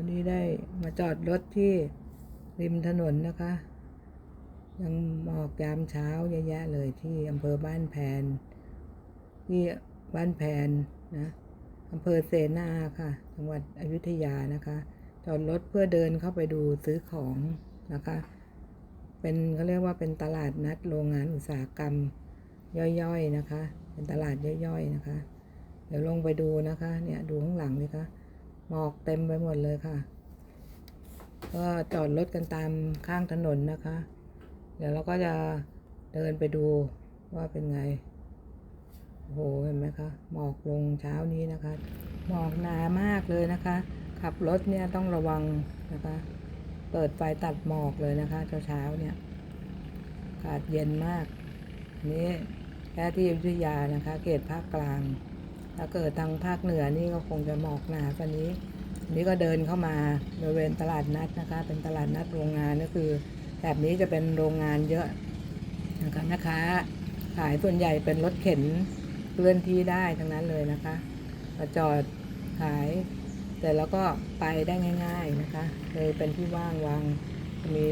วันนี้ได้มาจอดรถที่ริมถนนนะคะ ยังหมอกยามเช้าเยอะแยะเลยที่อำเภอบ้านแพน ที่บ้านแพนนะอำเภอเสนาค่ะ จังหวัดอยุธยานะคะ จอดรถเพื่อเดินเข้าไปดูซื้อของนะคะ เป็นเขาเรียกว่าเป็นตลาดนัดโรงงานอุตสาหกรรมย่อยๆนะคะ เป็นตลาดย่อยๆนะคะ เดี๋ยวลงไปดูนะคะ เนี่ยดูข้างหลังนี่คะ หมอกเต็มไปหมดเลยค่ะ ก็จอดรถกันตามข้างถนนนะคะ เดี๋ยวเราก็จะเดินไปดูว่าเป็นไง โอ้โห เห็นไหมคะ หมอกลงเช้านี้นะคะ หมอกหนามากเลยนะคะ ขับรถเนี่ยต้องระวังนะคะ เปิดไฟตัดหมอกเลยนะคะเช้าๆเนี่ยอากาศเย็นมากนนี้แค่ที่อยุธยานะคะ เขตภาคกลาง ถ้าเกิดทางภาคเหนือนี่ก็คงจะหมอกหนากว่านี้นี้ก็เดินเข้ามาบริเวณตลาดนัดนะคะ เป็นตลาดนัดโรงงานก็คือแบบนี้จะเป็นโรงงานเยอะนะคะนะคะขายส่วนใหญ่เป็นรถเข็นเคลื่อนที่ได้ทั้งนั้นเลยนะคะมาจอดขายแต่แล้วก็ไปได้ง่าย ๆนะคะเลยเป็นที่ว่างวางมี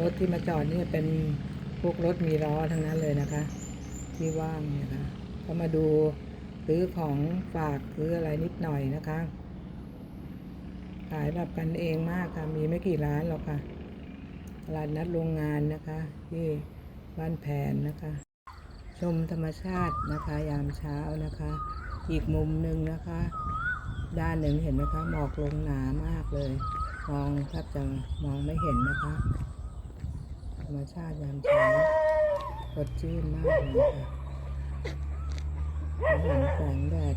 รถที่มาจอดนี่เป็นพวกรถมีล้อทั้งนั้นเลยนะคะ ที่ว่างเนี่ยค่ะก็มาดู ซื้อของฝากซื้ออะไรนิดหน่อยนะคะ ขายแบบกันเองมากค่ะ มีไม่กี่ร้านหรอกค่ะตลาดนัดโรงงานนะคะ ที่บ้านแผนนะคะ ชมธรรมชาตินะคะ ยามเช้านะคะ อีกมุมหนึ่งนะคะ ด้านหนึ่งเห็นไหมคะหมอกลงหนามากเลย มองแทบจะมองไม่เห็นนะคะ ธรรมชาติยามเช้าสดชื่นมากเลยค่ะ แสงแดด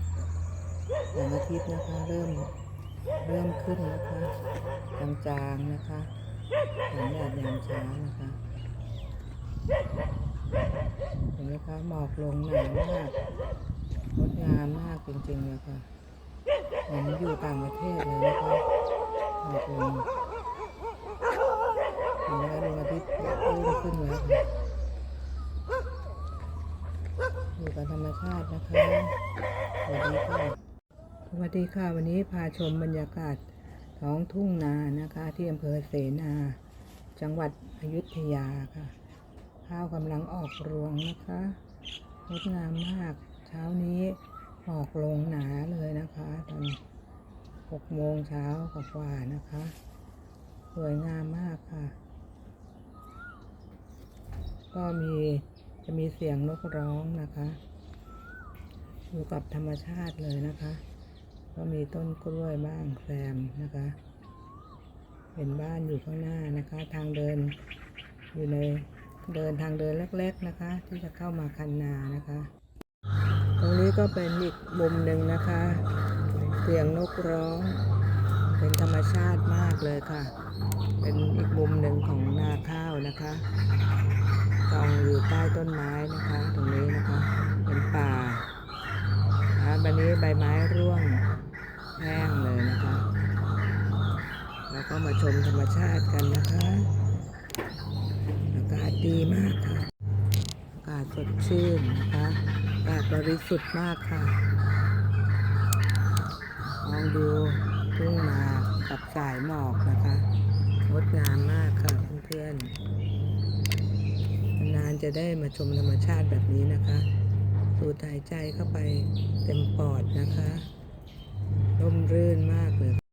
แสงอาทิตย์นะคะ เริ่มเริ่มขึ้นนะคะจางๆนะคะแสงแดดยามเช้านะคะเห็นไหมคะหมอกลงหนามากงดงามมากจริงๆเลยค่ะเหมือนอยู่ต่างประเทศเลยนะคะหมอกลงเห็นไหมคะดวงอาทิตย์เริ่มขึ้นแล้วค่ะ อยู่กับธรรมชาตินะคะ สวัสดีค่ะ สวัสดีค่ะ วันนี้พาชมบรรยากาศท้องทุ่งนานะคะ ที่อำเภอเสนา จังหวัดอยุธยาค่ะ ข้าวกำลังออกรวงนะคะงดงามมาก เช้านี้ออกลงหนาเลยนะคะ ตอนหกโมงเช้ากว่าๆนะคะ สวยงามมากค่ะ ก็มี จะมีเสียงนกร้องนะคะอยู่กับธรรมชาติเลยนะคะ ก็มีต้นกล้วยบ้างแซมนะคะ เป็นบ้านอยู่ข้างหน้านะคะ ทางเดินอยู่ในเดินทางเดินเล็กๆนะคะ ที่จะเข้ามาคันนานะคะ ตรงนี้ก็เป็นอีกมุมหนึ่งนะคะ เสียงนกร้อง เป็นธรรมชาติมากเลยค่ะ เป็นอีกมุมหนึ่งของนาข้าวนะคะกองอยู่ใต้ต้นไม้นะคะ ตรงนี้นะคะ เป็นป่านะคะวันนี้ใบไม้ร่วงแห้งเลยนะคะแล้วก็มาชมธรรมชาติกันนะคะอากาศดีมากค่ะอากาศสดชื่นนะคะอากาศบริสุทธิ์มากค่ะลองดู ทุ่งนากับสายหมอกนะคะงดงามมากค่ะเพื่อนๆนานจะได้มาชมธรรมชาติแบบนี้นะคะสูดหายใจเข้าไปเต็มปอดนะคะร่มรื่นมากเลย